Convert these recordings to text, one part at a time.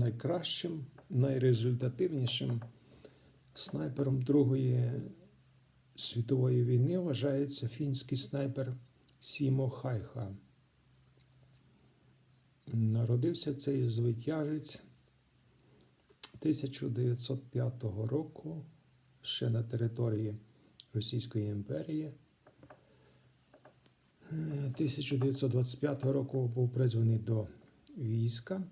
найкращим, найрезультативнішим снайпером Другої світової війни вважається фінський снайпер Сімо Хайха. Народився цей звитяжець 1905 року ще на території Російської імперії. Е, 1925 року був призваний до війська,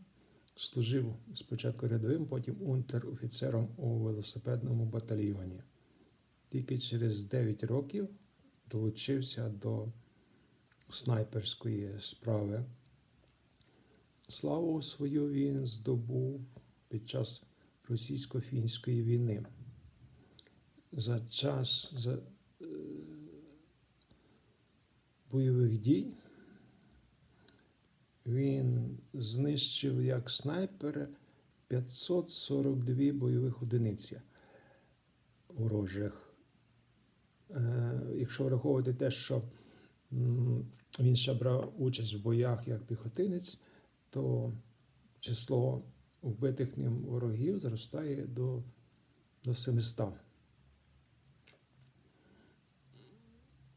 служив спочатку рядовим, потім унтер-офіцером у велосипедному батальйоні. Тільки через 9 років долучився до снайперської справи. Славу свою він здобув під час російсько-фінської війни. За час за, е, бойових дій він знищив як снайпер 542 бойових одиниці ворожих. Е, Якщо враховувати те, що він ще брав участь в боях як піхотинець, то число вбитих ним ворогів зростає до, до 700.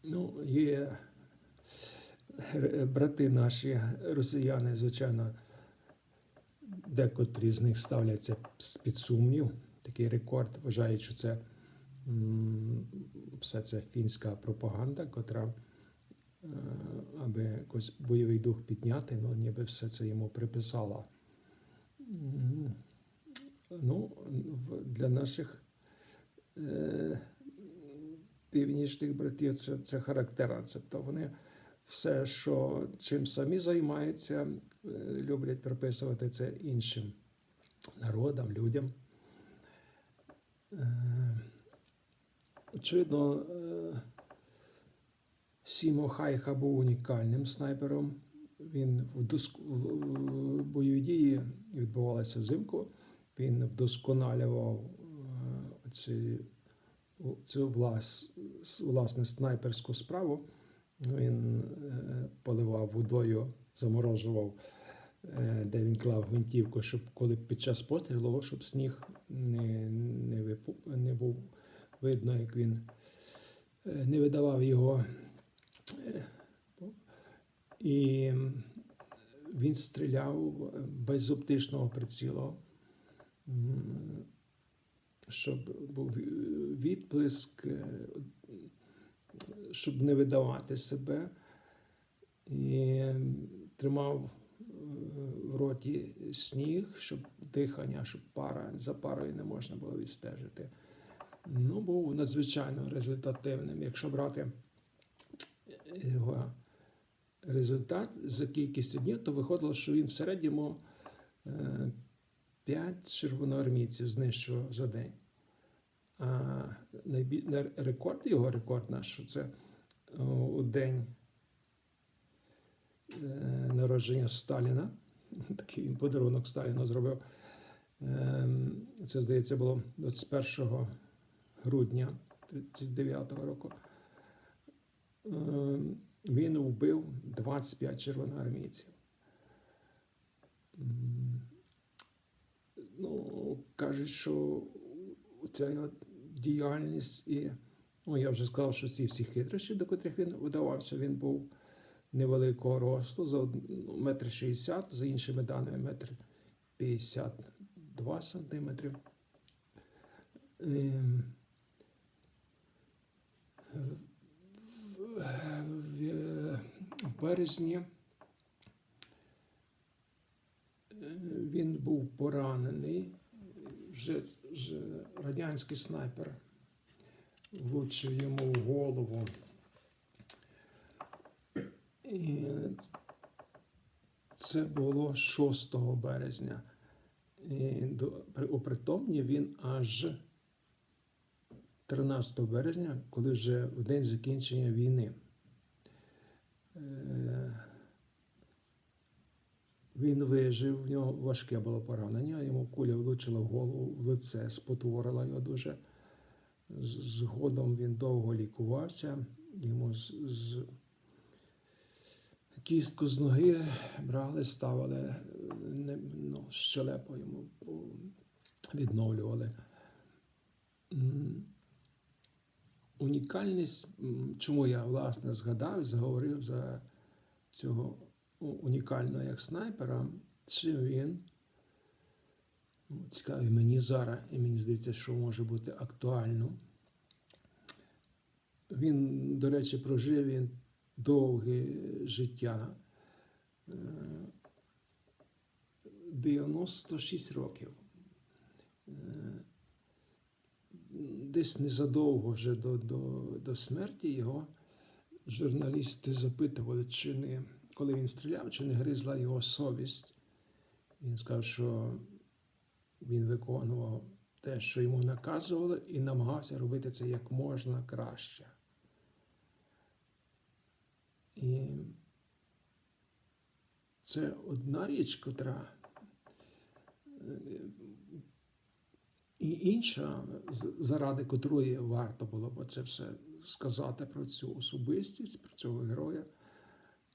Ну, є брати наші росіяни, звичайно, декотрі з них ставляться під сумнів. Такий рекорд вважають, що це все це фінська пропаганда, котра, е, аби якось бойовий дух підняти, ну ніби все це йому приписала. Ну, для наших е, північних братів це, це характерно. Тобто вони все, що чим самі займаються, е, люблять приписувати це іншим народам, людям. Е, Очевидно, е, Сімо Хайха був унікальним снайпером. Він вдоск... в бойові дії відбувалися взимку. Він вдосконалював цю влас... власне снайперську справу. Він е, поливав водою, заморожував, е, де він клав гвинтівку, щоб коли під час пострілу, щоб сніг не, не, випу... не був видно, як він е, не видавав його. І він стріляв без оптичного прицілу, щоб був відблиск, е, щоб не видавати себе. І тримав е, в роті сніг, щоб дихання, щоб пара за парою не можна було відстежити. Ну, був надзвичайно результативним. Якщо брати його результат за кількістю днів, то виходило, що він в середньому 5 червоноармійців знищував за день. Рекорд його, рекорд наш, що це у день е, народження Сталіна. Такий він подарунок Сталіну зробив. Ем, Це, здається, було 21 грудня 39-го року. Ем, Він вбив 25 червоноармійців. Ну, кажуть, що ця діяльність і, ну, я вже сказав, що ці всі хитрощі, до котрих він видавався, він був невеликого росту, за од- ну, метр шістдесят, за іншими даними, метр п'ятдесят два сантиметри. Ем, В березні е, він був поранений. Вже, радянський снайпер влучив йому в голову. І це було 6 березня. І у притомні він аж 13 березня, коли вже в день закінчення війни. Він вижив, в нього важке було поранення, йому куля влучила в голову в лице, спотворила його дуже. Згодом він довго лікувався, йому з, з кістку з ноги брали, ставили не, ну, щелепу йому відновлювали. Унікальність, чому я власне згадав заговорив за цього у- унікального як снайпера, чим він ну, цікавий мені зараз, і мені здається, що може бути актуально. Він, до речі, прожив він довге життя. Е, 96 років. Е, Десь незадовго вже до, до, до смерті його журналісти запитували, чи не, коли він стріляв, чи не гризла його совість. Він сказав, що він виконував те, що йому наказували, і намагався робити це як можна краще. І це одна річ, котра і інша, заради котрої варто було б це все сказати про цю особистість, про цього героя.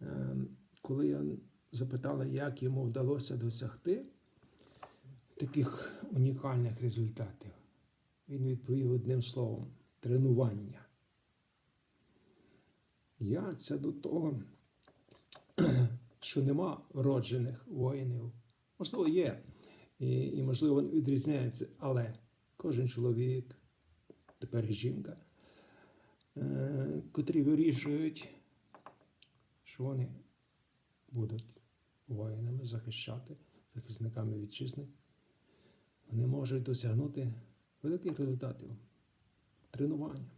Е, Коли я запитала, як йому вдалося досягти таких унікальних результатів, він відповів одним словом тренування. Я це до того, що нема вроджених воїнів. Можливо, є, і, і можливо, вони відрізняються, але кожен чоловік, тепер жінка, е, котрі вирішують, що вони будуть воїнами захищати, захисниками вітчизни, вони можуть досягнути великих результатів тренування.